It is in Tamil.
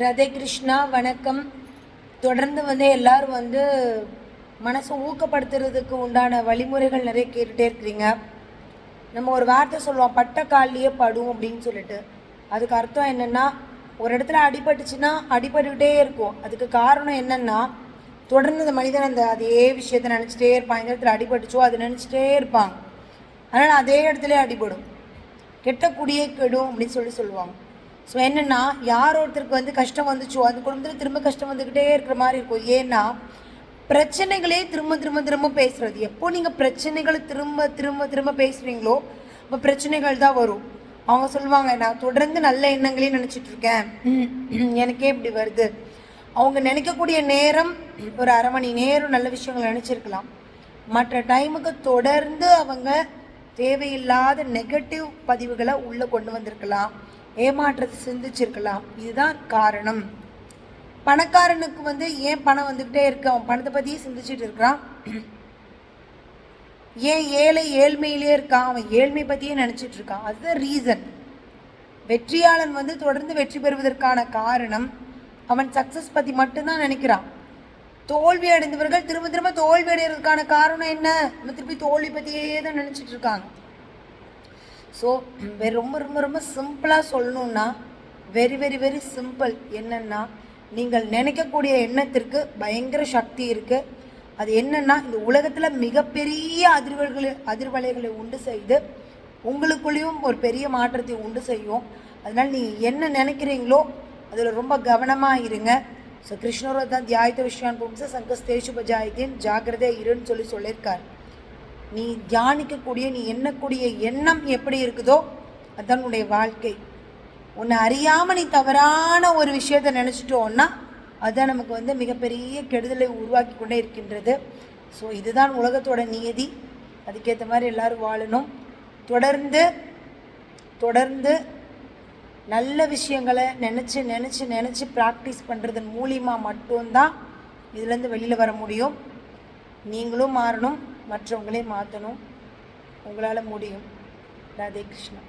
ராதே கிருஷ்ணா வணக்கம். தொடர்ந்து வந்து எல்லாரும் வந்து மனசை ஊக்கப்படுத்துறதுக்கு உண்டான வழிமுறைகள் நிறைய கேட்டுகிட்டே இருக்கிறீங்க. நம்ம ஒரு வார்த்தை சொல்லுவோம் பட்ட கால்லையே படும் அப்படின்னு சொல்லிட்டு. அதுக்கு அர்த்தம் என்னென்னா ஒரு இடத்துல அடிபட்டுச்சுன்னா அடிபட்டுக்கிட்டே இருக்கும். அதுக்கு காரணம் என்னென்னா தொடர்ந்து அந்த மனிதன் அந்த அதே விஷயத்த நினச்சிட்டே இருப்பான். இந்த இடத்துல அடிபட்டுச்சோ அது நினச்சிட்டே இருப்பாங்க அதனால் அதே இடத்துல அடிபடும். கெட்ட குடியே கெடும் அப்படின்னு சொல்லி சொல்லுவாங்க. ஸோ என்னென்னா யார் ஒருத்தருக்கு வந்து கஷ்டம் வந்துச்சோ அந்த குடும்பத்தில் திரும்ப கஷ்டம் வந்துக்கிட்டே இருக்கிற மாதிரி இருக்கும். ஏன்னா பிரச்சனைகளே திரும்ப திரும்ப திரும்ப பேசுகிறது எப்போ நீங்கள் பிரச்சனைகளை திரும்ப திரும்ப திரும்ப பேசுகிறீங்களோ அப்போ பிரச்சனைகள் தான் வரும். அவங்க சொல்லுவாங்க நான் தொடர்ந்து நல்ல எண்ணங்களையும் நினச்சிட்டு இருக்கேன் எனக்கே இப்படி வருது. அவங்க நினைக்கக்கூடிய நேரம் ஒரு அரை மணி நேரம் நல்ல விஷயங்கள் நினச்சிருக்கலாம். மற்ற டைமுக்கு தொடர்ந்து அவங்க தேவையில்லாத நெகட்டிவ் பதிவுகளை உள்ளே கொண்டு வந்திருக்கலாம். ஏமாற்றத்தை சிந்திச்சிருக்கலாம். இதுதான் காரணம். பணக்காரனுக்கு வந்து ஏன் பணம் வந்துக்கிட்டே இருக்கு? அவன் பணத்தை பற்றியே சிந்திச்சுட்டு இருக்கிறான். ஏன் ஏழை ஏழ்மையிலே இருக்கான்? அவன் ஏழ்மை பற்றியே நினச்சிட்டு இருக்கான். அதுதான் ரீசன் வெற்றியாளன் வந்து தொடர்ந்து வெற்றி பெறுவதற்கான காரணம் அவன் சக்ஸஸ் பற்றி மட்டும்தான் நினைக்கிறான். தோல்வி அடைந்தவர்கள் திரும்ப திரும்ப தோல்வி அடைகிறதுக்கான காரணம் என்ன? நம்ம திருப்பி தோல்வி பற்றியே தான் நினச்சிட்டு இருக்காங்க. ஸோ ரொம்ப ரொம்ப ரொம்ப சிம்பிளாக சொல்லணுன்னா வெரி வெரி வெரி சிம்பிள் என்னென்னா நீங்கள் நினைக்கக்கூடிய எண்ணத்திற்கு பயங்கர சக்தி இருக்குது அது என்னென்னா இந்த உலகத்தில் மிகப்பெரிய அதிர்வுகளை அதிர்வலைகளை உண்டு செய்து உங்களுக்குள்ளேயும் ஒரு பெரிய மாற்றத்தை உண்டு செய்யும். அதனால் நீங்கள் என்ன நினைக்கிறீங்களோ அதில் ரொம்ப கவனமாக இருங்க. ஸோ கிருஷ்ணரோட தான் தியாயத்த விஷயான் பும்ச சங்கஸ்தேஷு பஜாயத்தின் ஜாக்கிரதை இருன்னு சொல்லி சொல்லியிருக்கார். நீ தியானிக்கக்கூடிய நீ எண்ணக்கூடிய எண்ணம் எப்படி இருக்குதோ அதுதான் உன்னுடைய வாழ்க்கை. உன்னை அறியாமல் நீ தவறான ஒரு விஷயத்தை நினச்சிட்டோன்னா அதுதான் நமக்கு வந்து மிகப்பெரிய கெடுதலை உருவாக்கி கொண்டே இருக்கின்றது. ஸோ இதுதான் உலகத்தோட நியதி அதுக்கேற்ற மாதிரி எல்லாரும் வாழணும். தொடர்ந்து தொடர்ந்து நல்ல விஷயங்களை நினச்சி நினச்சி நினச்சி ப்ராக்டிஸ் பண்ணுறதன் மூலியமாக மட்டும்தான் இதுலேருந்து வெளியில் வர முடியும். நீங்களும் மாறணும். மற்றவங்களையும் மாற்றணும் உங்களால் முடியும். ராதே கிருஷ்ணா.